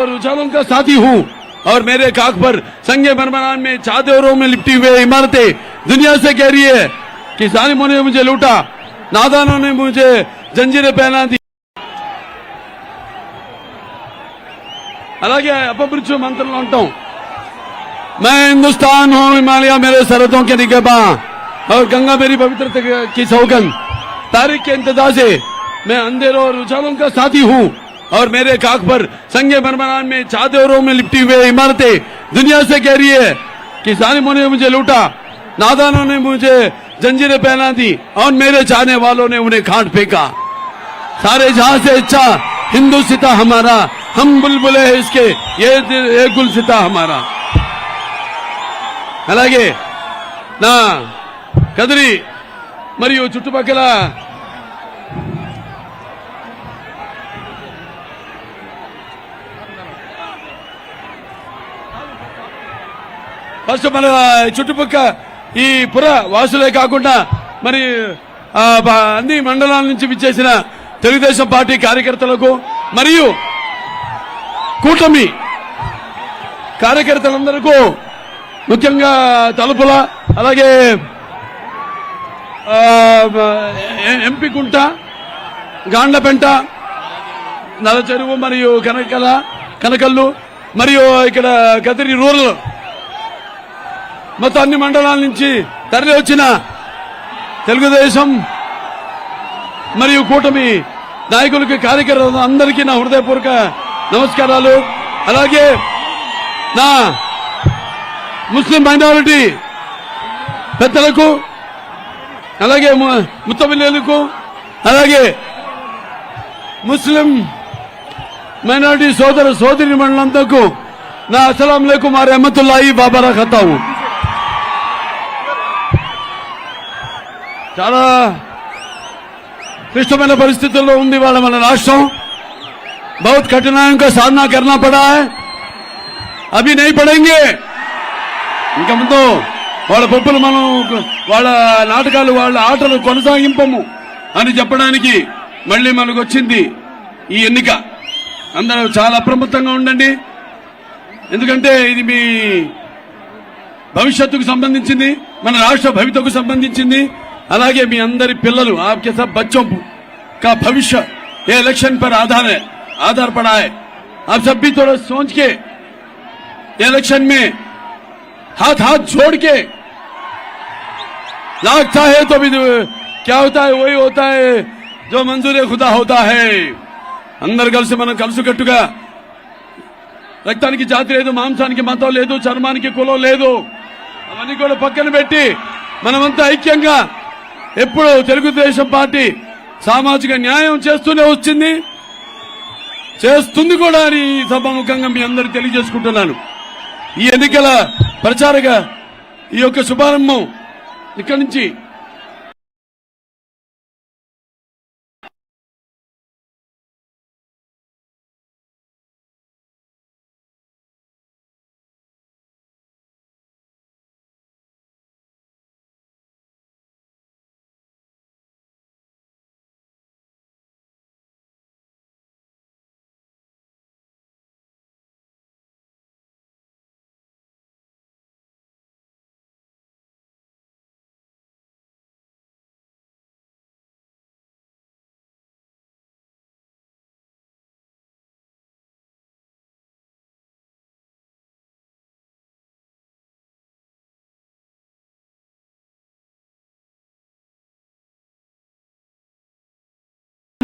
और उछालों का साथी हूँ और मेरे काख पर संगे मरमरान में चादरों में लिपटी हुई इमारतें दुनिया से कह रही है कि जालिमों ने मुझे लूटा नादानों ने मुझे जंजीरें पहना दी అలాగే అపమృత్యు మంత్రంలో ఉంటాం मैं हिंदुस्तान हूँ हिमालय मेरे सरहदों के निगेबा और गंगा मेरी पवित्रता की सौगंध तारीख के इंतजार से मैं अंधेरों और उछालों का साथी हूँ और मेरे काख पर संगे मरमरान में चादरों में लिपटी हुई इमारतें दुनिया से कह रही है कि जालिमों ने मुझे लूटा नादानों ने मुझे जंजीरें पहना दी और मेरे चाहने वालों ने उन्हें खाट फेंका सारे जहां से अच्छा हिंदू सिता हमारा हम बुलबुले हैं इसके ये ये गुल सिता हमारा అలాగే నా కదిరి మరియు చుట్టుపక్కల ఫస్ట్ మన చుట్టుపక్క ఈ పుర వాసులే కాకుండా మరి అన్ని మండలాల నుంచి విచ్చేసిన తెలుగుదేశం పార్టీ కార్యకర్తలకు మరియు కూటమి కార్యకర్తలందరికీ ముఖ్యంగా తలుపుల అలాగే ఎంపికుంట ఎ- ఎంపీ గాండ్లపెంట నలచెరువు మరియు కనకల కనకల్లు మరియు ఇక్కడ కదిరి రూరల్ మొత్తం అన్ని మండలాల నుంచి తరలి వచ్చిన తెలుగుదేశం మరియు కూటమి నాయకులకి కార్యకర్తలు అందరికీ నా హృదయపూర్వక నమస్కారాలు. అలాగే నా ముస్లిం మైనారిటీ పెద్దలకు అలాగే ముత్తమిల్లేలకు అలాగే ముస్లిం మైనారిటీ సోదర సోదరి మండలంతకు నా అసలాం లేకుమ్ ఆ రహమతుల్లాయి బాబారా ఖతావు చాలా క్లిష్టమైన పరిస్థితుల్లో ఉంది వాళ్ళ మన రాష్ట్రం बहुत कठिनाइयों का सामना करना पड़ा है అవి నై పడంగే ఇంకా ముందు వాళ్ళ పప్పులు మనం వాళ్ళ నాటకాలు వాళ్ళ ఆటలు కొనసాగింపము అని చెప్పడానికి మళ్ళీ మనకు వచ్చింది ఈ ఎన్నిక అందరూ చాలా అప్రమత్తంగా ఉండండి ఎందుకంటే ఇది మీ భవిష్యత్తుకు సంబంధించింది మన రాష్ట్ర భవితకు సంబంధించింది అలాగే మీ అందరి పిల్లలు आपके सब बच्चों का भविष्य ये इलेक्शन पर आधार है आधार पड़ा है आप सब भी थोड़ा सोच के इलेक्शन में हाथ हाथ जोड़ के लागता है तो भी क्या होता है वही होता है जो मंजूर खुदा होता है అందరు కలిసి మనం కలుసుకట్టుగా రక్తానికి జాతి లేదు మాంసానికి మతం లేదు చర్మానికి కులం లేదు అవన్నీ కూడా పక్కన పెట్టి మనమంతా ఐక్యంగా ఎప్పుడు తెలుగుదేశం పార్టీ సామాజిక న్యాయం చేస్తూనే వచ్చింది. చేస్తుంది కూడా అని ఈ సభాముఖంగా మీ అందరికి తెలియజేసుకుంటున్నాను. ఈ ఎన్నికల ప్రచారక ఈ యొక్క శుభారంభం ఇక్కడి నుంచి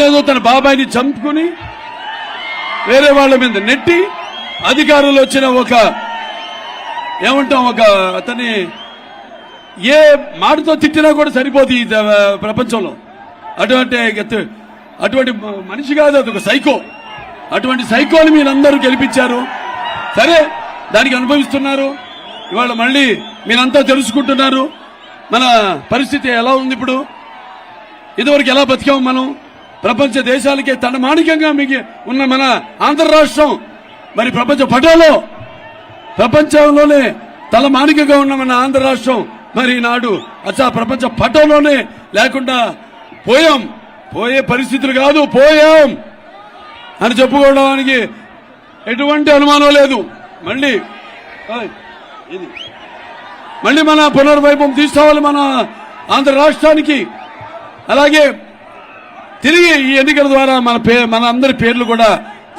ఏదో తన బాబాయిని చంపుకుని వేరే వాళ్ళ మీద నెట్టి అధికారులు వచ్చిన ఒక ఏమంటాం ఒక అతని ఏ మాటతో తిట్టినా కూడా సరిపోదు ఈ ప్రపంచంలో. అటువంటి అటువంటి మనిషి కాదు అది ఒక సైకో. అటువంటి సైకోని మీరందరూ గెలిపించారు. సరే దానికి అనుభవిస్తున్నారు. ఇవాళ మళ్ళీ మీరంతా తెలుసుకుంటున్నారు. మన పరిస్థితి ఎలా ఉంది ఇప్పుడు? ఇదివరకు ఎలా బతికాము మనం? ప్రపంచ దేశాలకే తన మాణికంగా మిగి ఉన్న మన ఆంధ్ర రాష్ట్రం మరి ప్రపంచ పటంలో ప్రపంచంలోనే తల మాణికగా ఉన్న మన ఆంధ్ర రాష్ట్రం మరి నాడు అచ్చా ప్రపంచ పటంలోనే లేకుండా పోయాం. పోయే పరిస్థితులు కాదు పోయాం అని చెప్పుకోవడానికి ఎటువంటి అనుమానం లేదు. మళ్ళీ ఇది. మళ్ళీ మన పునర్వైభవం తీసుకోవాలి మన ఆంధ్ర రాష్ట్రానికి. అలాగే తిరిగి ఈ ఎన్నికల ద్వారా మన పే మన అందరి పేర్లు కూడా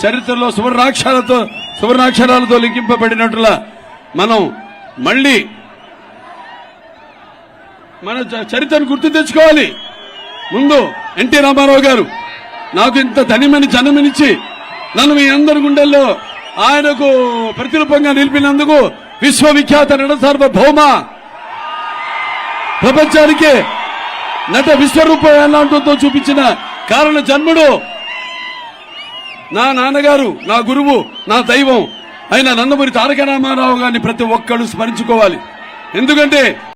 చరిత్రలో సువర్ణాక్షరాలతో సువర్ణాక్షరాలతో లిఖింపబడినట్లుగా మనం మళ్ళీ మన చరిత్రను గుర్తు తెచ్చుకోవాలి. ముందు ఎన్టీ రామారావు గారు నాకు ఇంత ధనిమని జన్మనిచ్చి నన్ను మీ అందరి గుండెల్లో ఆయనకు ప్రతిరూపంగా నిలిపినందుకు విశ్వవిఖ్యాత నట సార్వభౌమ ప్రపంచానికి నట విశ్వరూపం ఎలా ఉంటుందో చూపించిన కారణ జన్ముడు. నా నాన్నగారు నా గురువు నా దైవం అయిన నందమూరి తారక రామారావు గారిని ప్రతి ఒక్కళ్ళు స్మరించుకోవాలి. ఎందుకంటే